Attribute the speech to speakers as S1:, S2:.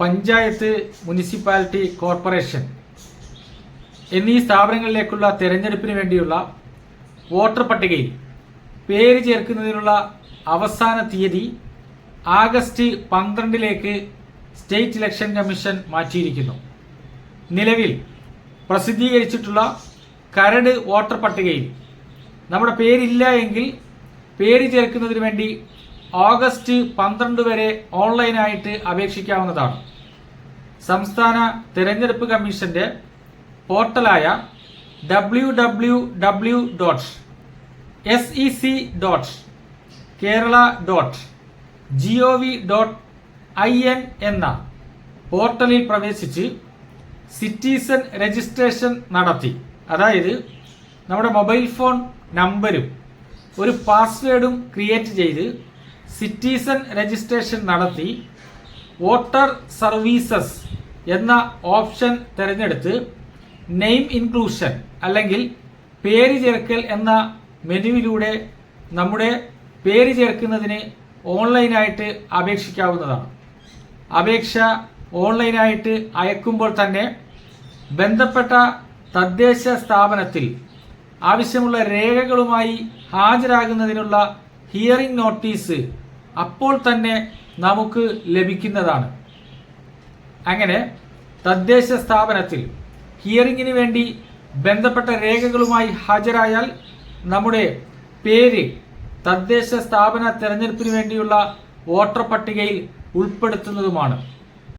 S1: Panchayat municipality corporation എന്നീ സ്ഥാപനങ്ങളിലേക്കുള്ള തെരഞ്ഞെടുപ്പിന് വേണ്ടിയുള്ള വോട്ടർ പട്ടികയിൽ പേര് ചേർക്കുന്നതിനുള്ള അവസാന തീയതി ആഗസ്റ്റ് പന്ത്രണ്ടിലേക്ക് സ്റ്റേറ്റ് ഇലക്ഷൻ കമ്മീഷൻ മാറ്റിയിരിക്കുന്നു. നിലവിൽ പ്രസിദ്ധീകരിച്ചിട്ടുള്ള കരട് വോട്ടർ പട്ടികയിൽ നമ്മുടെ പേരില്ല എങ്കിൽ പേര് ചേർക്കുന്നതിന് വേണ്ടി ഓഗസ്റ്റ് പന്ത്രണ്ട് വരെ ഓൺലൈനായിട്ട് അപേക്ഷിക്കാവുന്നതാണ്. സംസ്ഥാന തിരഞ്ഞെടുപ്പ് കമ്മീഷന്റെ പോർട്ടലായ W W W dot S E C dot Kerala dot G O V dot I N എന്ന പോർട്ടലിൽ പ്രവേശിച്ച് സിറ്റിസൺ രജിസ്ട്രേഷൻ നടത്തി. അതായത് നമ്മുടെ മൊബൈൽ ഫോൺ നമ്പരും ഒരു പാസ്വേഡും ക്രിയേറ്റ് ചെയ്ത് സിറ്റിസൺ രജിസ്ട്രേഷൻ നടത്തി വോട്ടർ സർവീസസ് എന്ന ഓപ്ഷൻ തിരഞ്ഞെടുത്ത് നെയിം ഇൻക്ലൂഷൻ അല്ലെങ്കിൽ പേര് ചേർക്കൽ എന്ന മെനുവിലൂടെ നമ്മുടെ പേര് ചേർക്കുന്നതിന് ഓൺലൈനായിട്ട് അപേക്ഷിക്കാവുന്നതാണ്. അപേക്ഷ ഓൺലൈനായിട്ട് അയക്കുമ്പോൾ തന്നെ ബന്ധപ്പെട്ട തദ്ദേശ സ്ഥാപനത്തിൽ ആവശ്യമുള്ള രേഖകളുമായി ഹാജരാകുന്നതിനുള്ള ഹിയറിംഗ് നോട്ടീസ് അപ്പോൾ തന്നെ നമുക്ക് ലഭിക്കുന്നതാണ്. അങ്ങനെ തദ്ദേശ സ്ഥാപനത്തിൽ ഹിയറിംഗിന് വേണ്ടി ബന്ധപ്പെട്ട രേഖകളുമായി ഹാജരായാൽ നമ്മുടെ പേര് തദ്ദേശ സ്ഥാപന തെരഞ്ഞെടുപ്പിന് വേണ്ടിയുള്ള വോട്ടർ പട്ടികയിൽ ഉൾപ്പെടുത്തുന്നതുമാണ്.